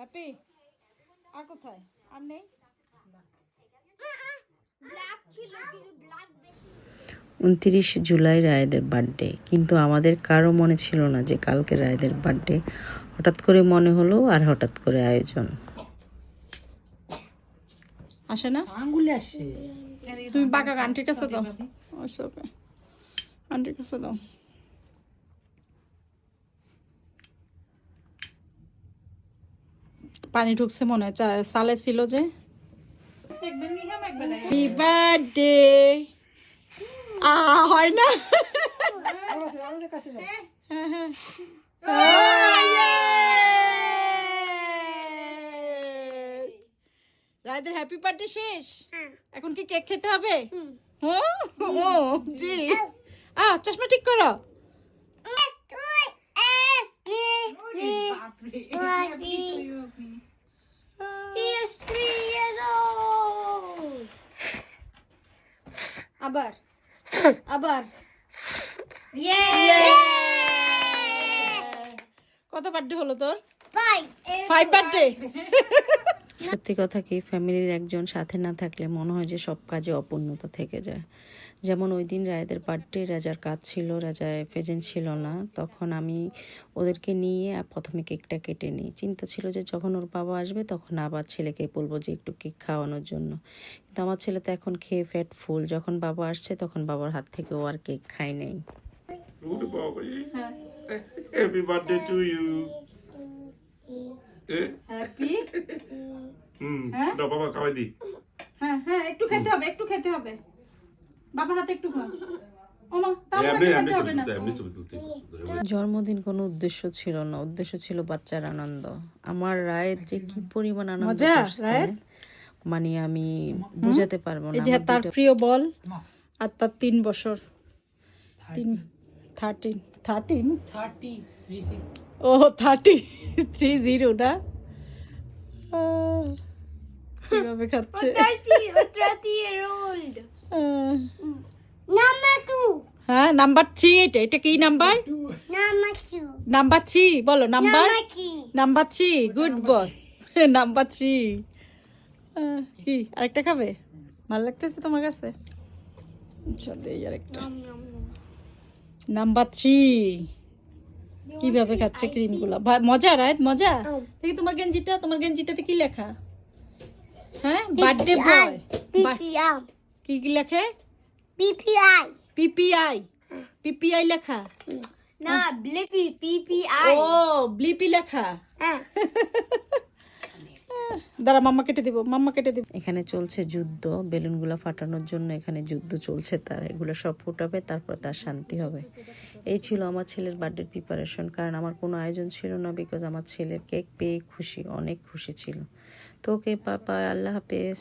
Happy আর কোথায়? আর নেই? উনত্রিশ জুলাই রায়দের বার্থডে কিন্তু আমাদের কারও মনে ছিল না যে কালকে রায়দের বার্থডে হঠাৎ করে মনে হলো আর হঠাৎ করে আয়োজন। আসে না? আঙ্গুলে আসে। তুমি বাঁকা আন্টির কাছে দাও ওকে আন্টির কাছে দাও পানি ঢুকছে মনে হয়। চা- সালে ছিল যে। বার্থডে আ হয় না? হ্যাঁ, হ্যাঁ। রায়দের হ্যাপি বার্থডে শেষ? এখন কি কেক খেতে হবে? হ্যাঁ ও জি। আ চশমা ঠিক করো। He is three years old. আবার আবার Yay! কত বার্থডে হলো তোর ফাইভ ফাইভ বার্থডে সত্যি কথা কি ফ্যামিলির একজন সাথে না থাকলে মনে হয় যে সব কাজে অপূর্ণতা থেকে যায়। যেমন ওই দিন রায়দের বার্থডে রাজার কাজ ছিল রাজায় প্রেজেন্ট ছিল না তখন আমি ওদেরকে নিয়ে প্রথমে কেকটা কেটে নিই। চিন্তা ছিল যে যখন ওর বাবা আসবে তখন আবার ছেলেকে বলব যে একটু কেক খাওয়ানোর জন্য। কিন্তু আমার ছেলে তো এখন খেয়ে ফ্যাট ফুল। যখন বাবা আসছে তখন বাবার হাত থেকে ও আর কেক খায় নেই। Bobby. Happy birthday to you. Happy. দাও বাবা খাওয়াই দি হ্যাঁ হ্যাঁ একটু খেতে হবে একটু খেতে হবে। বাবার হাতে একটু খা ওমা তাও এমনি খেতে এমনি হবে ছবি না তুলতে এমনি ছবি তুলতে। জন্মদিন কোনো উদ্দেশ্য ছিল না। উদ্দেশ্য ছিল বাচ্চার আনন্দ। আমার রায়ের যে কি পরিমাণ আনন্দ? মানে আমি বুঝাতে পারব না তার প্রিয় বল আর তার তিন বছর। তিন থার্টিন থার্টিন থার্টি থ্রি ও থার্টি থ্রি জিরো না? কীভাবে খাচ্ছে. হ্যাঁ নাম্বার থ্রি এটা এটা কি নাম্বার নাম্বার থ্রি বলো number number three good boy number three কি আরেকটা খাবে? ভালো লাগতেছে তোমার কাছে? চল দেই আরেকটা। নাম্বার থ্রি কীভাবে খাচ্ছে ক্রিমগুলো মজা রায় মজা? দেখি তোমার গেঞ্জিটা তোমার গেঞ্জিটাতে কি লেখা? হ্যাঁ? বার্থডে বয় কি কি লেখে? PPI. পিপিআই পিপিআই লেখা? না Blippy. PPI. ও ব্লিপি লেখা? হ্যাঁ। দাঁড়া মাম্মা কেটে দিব মাম্মা কেটে দিব। এখানে চলছে যুদ্ধ বেলুনগুলো ফাটানোর জন্য এখানে যুদ্ধ চলছে তার এগুলো সব ফুটাবে তারপর তার শান্তি হবে। এই ছিল আমার ছেলের বার্থডে প্রিপারেশন কারণ আমার কোনো আয়োজন ছিল না বিকজ আমার ছেলের কেক পেয়ে খুশি, অনেক খুশি ছিল। তো ওকে পাপা আল্লাহ হাফেজ।